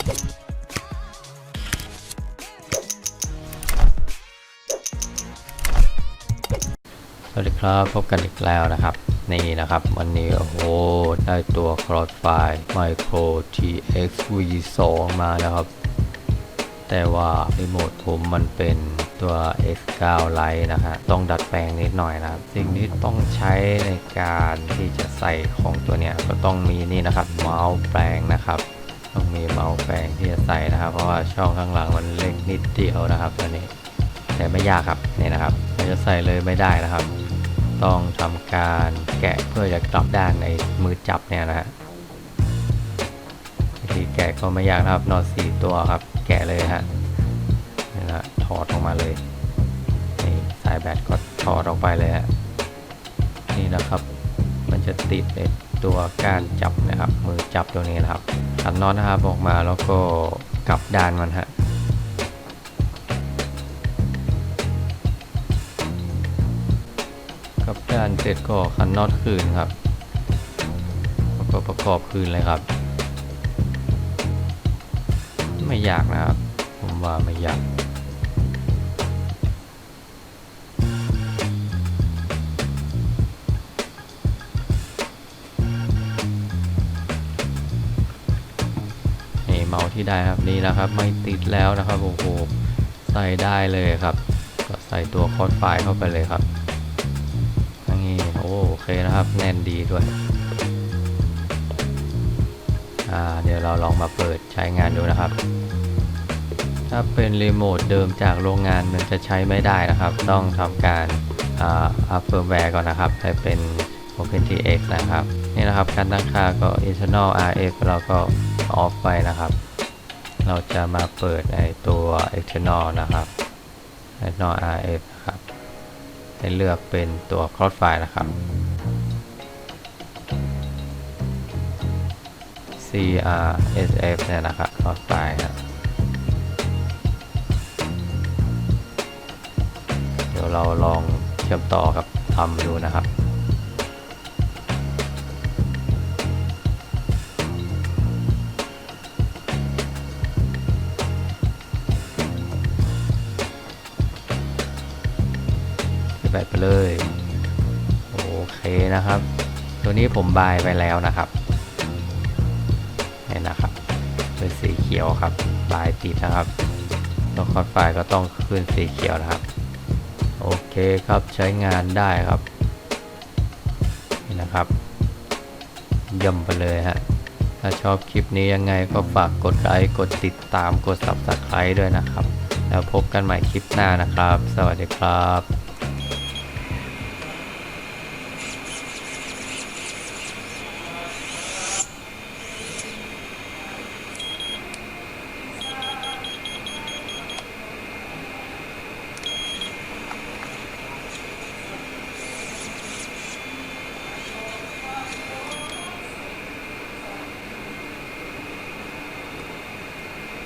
สวัสดีครับพบกันอีกแล้วนะครับ นี่นะครับ วันนี้ โอ้โห ได้ตัว Crossfire Micro TX V2 มาแล้วครับ แต่ว่ารีโมทผมมันเป็นตัว X9 Lite นะฮะต้องดัดแปลงนิดหน่อยนะครับ สิ่งที่ต้องใช้ในการที่จะใส่ของตัวเนี้ยก็ต้องมีนี่นะครับเมาส์แปลงนะครับ ต้องมีเมาส์แปลงที่จะใส่นะครับ เพราะว่าช่องข้างหลังมันเล็กนิดเดียวนะครับตัวนี้แต่ไม่ยากครับนี่นะครับเราจะใส่เลยไม่ได้นะครับ ต้องทำการแกะเพื่อจะกลับด้านในมือจับเนี่ยนะฮะวิธีแกะก็ไม่ยากนะครับนอนสี่ตัวครับ แกะเลยฮะนี่นะถอดออกมาเลยนี่สายแบตก็ถอดออกไปเลยฮะนี่นะครับ มันจะติดใน ตัวก้านจับนะครับมือจับตัวนี้นะครับตัดน็อตนะครับออกมาแล้วก็กลับด้านมันฮะกับด้านเสร็จก็คันน็อตคืนครับแล้วก็ประกอบคืนเลยครับ ไม่ยากนะครับ ผมว่าไม่ยาก เมาส์ที่ได้ครับนี่นะครับ ไม่ติดแล้วนะครับโอ้โหใส่ได้เลยครับ ก็ใส่ตัวคอร์ดไฟล์เข้าไปเลยครับนี่โอโอเคนะครับแน่นดีด้วยเดี๋ยวเราลองมาเปิดใช้งานดูนะครับ ถ้าเป็นรีโมทเดิมจากโรงงานมันจะใช้ไม่ได้นะครับ ต้องทำการอัพเฟิร์มแวร์ก่อนนะครับให้เป็น OpenTX นะครับ นี่นะครับการตั้งค่าก็ internal RF เราก็ออฟไปนะครับ เราจะมาเปิดไอตัว external นะครับ external RF นะครับให้เลือกเป็นตัว Crossfire นะครับ CRSF เนี่ยนะครับ Crossfire นะเดี๋ยวเราลองเชื่อมต่อกับทำดูนะครับ บไปเลย โอเคนะครับ ตัวนี้ผมบายไปแล้วนะครับนี่นะครับเป็นสีเขียวครับบายติดนะครับตัวคอร์ดไฟก็ต้องขึ้นสีเขียวนะครับ โอเคครับใช้งานได้ครับนี่นะครับย่ำไปเลยฮะถ้าชอบคลิปนี้ยังไงก็ฝากกดไลค์กดติดตามกด subscribe ด้วยนะครับ แล้วพบกันใหม่คลิปหน้านะครับ สวัสดีครับ